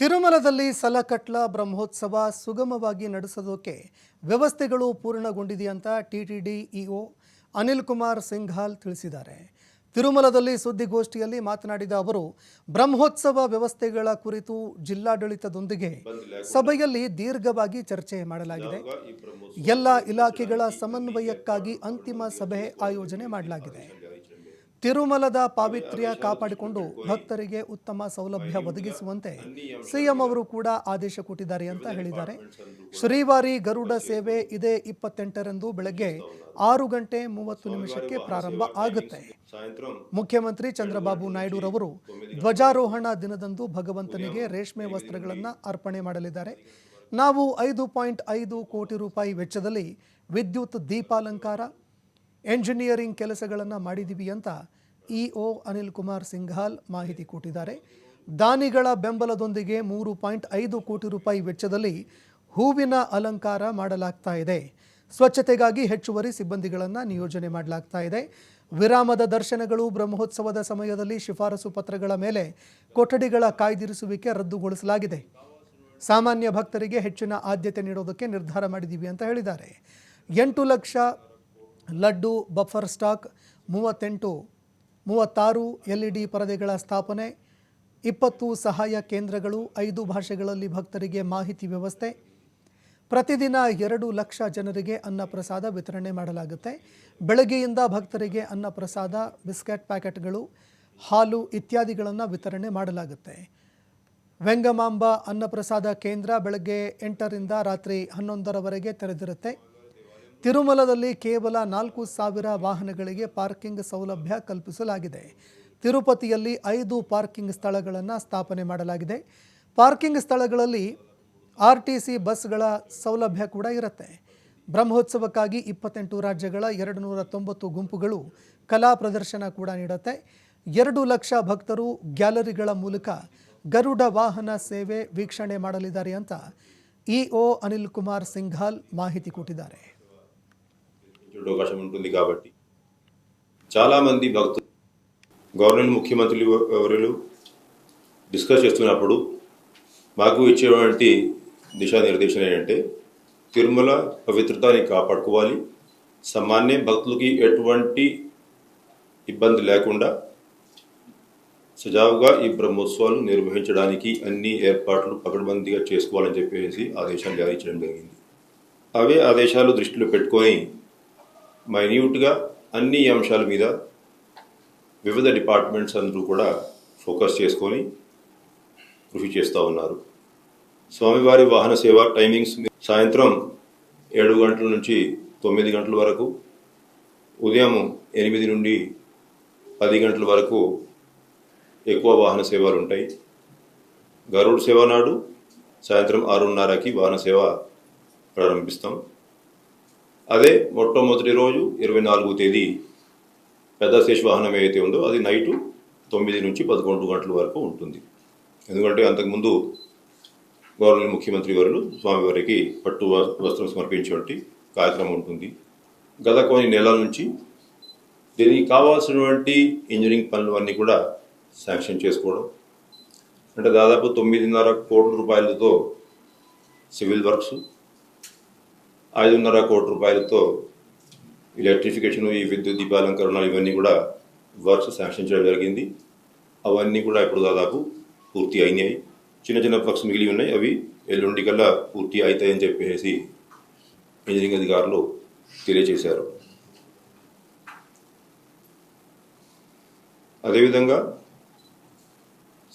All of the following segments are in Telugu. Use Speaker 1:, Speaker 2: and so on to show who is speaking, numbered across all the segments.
Speaker 1: ತಿರುಮಲದಲ್ಲಿ ಸಲಕಟ್ಲ ಬ್ರಹ್ಮೋತ್ಸವ ಸುಗಮವಾಗಿ ನಡೆಸೋದಕ್ಕೆ ವ್ಯವಸ್ಥೆಗಳು ಪೂರ್ಣಗೊಂಡಿದೆ ಅಂತ ಟಿಟಿಡಿ ಇಒ ಅನಿಲ್ ಕುಮಾರ್ ಸಿಂಘಾಲ್ ತಿಳಿಸಿದ್ದಾರೆ. ತಿರುಮಲದಲ್ಲಿ ಸುದ್ದಿಗೋಷ್ಠಿಯಲ್ಲಿ ಮಾತನಾಡಿದ ಅವರು, ಬ್ರಹ್ಮೋತ್ಸವ ವ್ಯವಸ್ಥೆಗಳ ಕುರಿತು ಜಿಲ್ಲಾಡಳಿತದೊಂದಿಗೆ ಸಭೆಯಲ್ಲಿ ದೀರ್ಘವಾಗಿ ಚರ್ಚೆ ಮಾಡಲಾಗಿದೆ. ಎಲ್ಲ ಇಲಾಖೆಗಳ ಸಮನ್ವಯಕ್ಕಾಗಿ ಅಂತಿಮ ಸಭೆ ಆಯೋಜನೆ ಮಾಡಲಾಗಿದೆ. ತಿರುಮಲದ ಪಾವಿತ್ರ್ಯ ಕಾಪಾಡಿಕೊಂಡು ಭಕ್ತರಿಗೆ ಉತ್ತಮ ಸೌಲಭ್ಯ ಒದಗಿಸುವಂತೆ ಸಿಎಂ ಅವರು ಕೂಡ ಆದೇಶ ಕೊಟ್ಟಿದ್ದಾರೆ ಅಂತ ಹೇಳಿದ್ದಾರೆ. ಶ್ರೀವಾರಿ ಗರುಡ ಸೇವೆ ಇದೇ ಇಪ್ಪತ್ತೆಂಟರಂದು ಬೆಳಗ್ಗೆ ಆರು ಗಂಟೆ ಮೂವತ್ತು ನಿಮಿಷಕ್ಕೆ ಪ್ರಾರಂಭ ಆಗುತ್ತೆ. ಮುಖ್ಯಮಂತ್ರಿ ಚಂದ್ರಬಾಬು ನಾಯ್ಡುರವರು ಧ್ವಜಾರೋಹಣ ದಿನದಂದು ಭಗವಂತನಿಗೆ ರೇಷ್ಮೆ ವಸ್ತ್ರಗಳನ್ನು ಅರ್ಪಣೆ ಮಾಡಲಿದ್ದಾರೆ. ನಾವು ಐದು ಪಾಯಿಂಟ್ ಐದು ಕೋಟಿ ರೂಪಾಯಿ ವೆಚ್ಚದಲ್ಲಿ ವಿದ್ಯುತ್ ದೀಪಾಲಂಕಾರ ಎಂಜಿನಿಯರಿಂಗ್ ಕೆಲಸಗಳನ್ನು ಮಾಡಿದ್ದೀವಿ ಅಂತ ಇಒ ಅನಿಲ್ ಕುಮಾರ್ ಸಿಂಘಾಲ್ ಮಾಹಿತಿ ಕೊಟ್ಟಿದ್ದಾರೆ. ದಾನಿಗಳ ಬೆಂಬಲದೊಂದಿಗೆ ಮೂರು ಪಾಯಿಂಟ್ ಐದು ಕೋಟಿ ರೂಪಾಯಿ ವೆಚ್ಚದಲ್ಲಿ ಹೂವಿನ ಅಲಂಕಾರ ಮಾಡಲಾಗ್ತಾ ಇದೆ. ಸ್ವಚ್ಛತೆಗಾಗಿ ಹೆಚ್ಚುವರಿ ಸಿಬ್ಬಂದಿಗಳನ್ನು ನಿಯೋಜನೆ ಮಾಡಲಾಗ್ತಾ ಇದೆ. ವಿರಾಮದ ದರ್ಶನಗಳು ಬ್ರಹ್ಮೋತ್ಸವದ ಸಮಯದಲ್ಲಿ ಶಿಫಾರಸು ಪತ್ರಗಳ ಮೇಲೆ ಕೊಠಡಿಗಳ ಕಾಯ್ದಿರಿಸುವಿಕೆ ರದ್ದುಗೊಳಿಸಲಾಗಿದೆ. ಸಾಮಾನ್ಯ ಭಕ್ತರಿಗೆ ಹೆಚ್ಚಿನ ಆದ್ಯತೆ ನೀಡೋದಕ್ಕೆ ನಿರ್ಧಾರ ಮಾಡಿದ್ದೀವಿ ಅಂತ ಹೇಳಿದ್ದಾರೆ. ಎಂಟು ಲಕ್ಷ ಲಡ್ಡು, ಬಫರ್ ಸ್ಟಾಕ್, ಮೂವತ್ತೆಂಟು, ಮೂವತ್ತಾರು ಎಲ್ ಇ ಡಿ ಪರದೆಗಳ ಸ್ಥಾಪನೆ, ಇಪ್ಪತ್ತು ಸಹಾಯ ಕೇಂದ್ರಗಳು, ಐದು ಭಾಷೆಗಳಲ್ಲಿ ಭಕ್ತರಿಗೆ ಮಾಹಿತಿ ವ್ಯವಸ್ಥೆ. ಪ್ರತಿದಿನ ಎರಡು ಲಕ್ಷ ಜನರಿಗೆ ಅನ್ನಪ್ರಸಾದ ವಿತರಣೆ ಮಾಡಲಾಗುತ್ತೆ. ಬೆಳಗ್ಗೆಯಿಂದ ಭಕ್ತರಿಗೆ ಅನ್ನಪ್ರಸಾದ, ಬಿಸ್ಕೆಟ್ ಪ್ಯಾಕೆಟ್ಗಳು, ಹಾಲು ಇತ್ಯಾದಿಗಳನ್ನು ವಿತರಣೆ ಮಾಡಲಾಗುತ್ತೆ. ವೆಂಗಮಾಂಬ ಅನ್ನಪ್ರಸಾದ ಕೇಂದ್ರ ಬೆಳಗ್ಗೆ ಎಂಟರಿಂದ ರಾತ್ರಿ ಹನ್ನೊಂದರವರೆಗೆ ತೆರೆದಿರುತ್ತೆ. ತಿರುಮಲದಲ್ಲಿ ಕೇವಲ ನಾಲ್ಕು ಸಾವಿರ ವಾಹನಗಳಿಗೆ ಪಾರ್ಕಿಂಗ್ ಸೌಲಭ್ಯ ಕಲ್ಪಿಸಲಾಗಿದೆ. ತಿರುಪತಿಯಲ್ಲಿ ಐದು ಪಾರ್ಕಿಂಗ್ ಸ್ಥಳಗಳನ್ನು ಸ್ಥಾಪನೆ ಮಾಡಲಾಗಿದೆ. ಪಾರ್ಕಿಂಗ್ ಸ್ಥಳಗಳಲ್ಲಿ ಆರ್ ಟಿ ಸಿ ಬಸ್ಗಳ ಸೌಲಭ್ಯ ಕೂಡ ಇರುತ್ತೆ. ಬ್ರಹ್ಮೋತ್ಸವಕ್ಕಾಗಿ ಇಪ್ಪತ್ತೆಂಟು ರಾಜ್ಯಗಳ ಎರಡು ನೂರ ತೊಂಬತ್ತು ಗುಂಪುಗಳು ಕಲಾ ಪ್ರದರ್ಶನ ಕೂಡ ನೀಡುತ್ತೆ. ಎರಡು ಲಕ್ಷ ಭಕ್ತರು ಗ್ಯಾಲರಿಗಳ ಮೂಲಕ ಗರುಡ ವಾಹನ ಸೇವೆ ವೀಕ್ಷಣೆ ಮಾಡಲಿದ್ದಾರೆ ಅಂತ ಇಒ ಅನಿಲ್ ಕುಮಾರ್ ಸಿಂಘಾಲ್ ಮಾಹಿತಿ ಕೊಟ್ಟಿದ್ದಾರೆ.
Speaker 2: చూడే అవకాశం ఉంటుంది కాబట్టి. చాలామంది భక్తులు గవర్నమెంట్ ముఖ్యమంత్రులు ఎవరు డిస్కస్ చేస్తున్నప్పుడు మాకు ఇచ్చేటువంటి దిశానిర్దేశం ఏంటంటే తిరుమల పవిత్రతని కాపాడుకోవాలి. సామాన్య భక్తులకి ఎటువంటి ఇబ్బంది లేకుండా సజావుగా ఈ బ్రహ్మోత్సవాలు నిర్వహించడానికి అన్ని ఏర్పాట్లు పకడ్బందీగా చేసుకోవాలని చెప్పేసి ఆదేశాలు జారీ చేయడం జరిగింది. అవే ఆదేశాలు దృష్టిలో పెట్టుకొని మైన్యూట్గా అన్ని అంశాల మీద వివిధ డిపార్ట్మెంట్స్ అందరూ కూడా ఫోకస్ చేసుకొని కృషి చేస్తూ ఉన్నారు. స్వామివారి వాహన సేవ టైమింగ్స్ సాయంత్రం ఏడు గంటల నుంచి తొమ్మిది గంటల వరకు ఉదయం ఎనిమిది నుండి పది గంటల వరకు ఎక్కువ వాహన సేవలు ఉంటాయి. గరుడు సేవ నాడు సాయంత్రం ఆరున్నరకి వాహన సేవ ప్రారంభిస్తాం. అదే మొట్టమొదటి రోజు ఇరవై నాలుగో తేదీ పెద్ద శేష వాహనం ఏదైతే ఉందో అది నైటు తొమ్మిది నుంచి పదకొండు గంటల వరకు ఉంటుంది. ఎందుకంటే అంతకుముందు గవర్నమెంట్ ముఖ్యమంత్రి వారు స్వామివారికి పట్టు వస్త్రం సమర్పించేటువంటి కార్యక్రమం ఉంటుంది. గత కొన్ని నెలల నుంచి దీనికి కావాల్సినటువంటి ఇంజనీరింగ్ పనులన్నీ కూడా శాంక్షన్ చేసుకోవడం అంటే దాదాపు తొమ్మిదిన్నర కోట్ల రూపాయలతో సివిల్ వర్క్స్ ఐదున్నర కోటి రూపాయలతో ఎలక్ట్రిఫికేషన్ ఈ విద్యుత్ దీపాలంకరణ ఇవన్నీ కూడా వర్క్స్ శాంక్షన్ చేయడం జరిగింది. అవన్నీ కూడా ఇప్పుడు దాదాపు పూర్తి అయినాయి. చిన్న చిన్న వర్క్స్ మిగిలి ఉన్నాయి. అవి ఎల్లుండి కల్లా పూర్తి అవుతాయని చెప్పేసి ఇంజనీరింగ్ అధికారులు తెలియజేశారు. అదేవిధంగా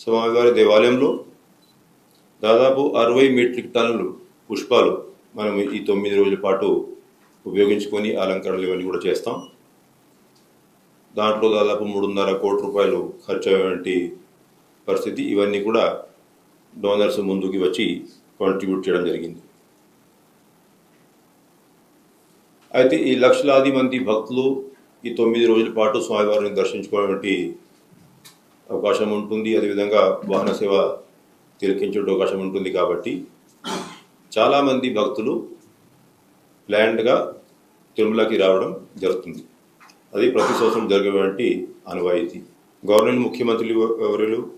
Speaker 2: స్వామివారి దేవాలయంలో దాదాపు అరవై మెట్రిక్ టన్నులు పుష్పాలు మనం ఈ తొమ్మిది రోజుల పాటు ఉపయోగించుకొని అలంకరణలు ఇవన్నీ కూడా చేస్తాం. దాంట్లో దాదాపు మూడున్నర కోటి రూపాయలు ఖర్చు అయ్యేటువంటి పరిస్థితి. ఇవన్నీ కూడా డోనర్స్ ముందుకి వచ్చి కాంట్రిబ్యూట్ చేయడం జరిగింది. అయితే ఈ లక్షలాది మంది భక్తులు ఈ తొమ్మిది రోజుల పాటు స్వామివారిని దర్శించుకోవడానికి అవకాశం ఉంటుంది. అదేవిధంగా వాహన సేవ తిలకించే అవకాశం ఉంటుంది కాబట్టి చాలామంది భక్తులు ప్లాన్డ్గా తిరుమలకి రావడం జరుగుతుంది. అది ప్రతి సంవత్సరం జరిగేటువంటి అనువాయితీ గవర్నమెంట్ ముఖ్యమంత్రులు ఎవరు?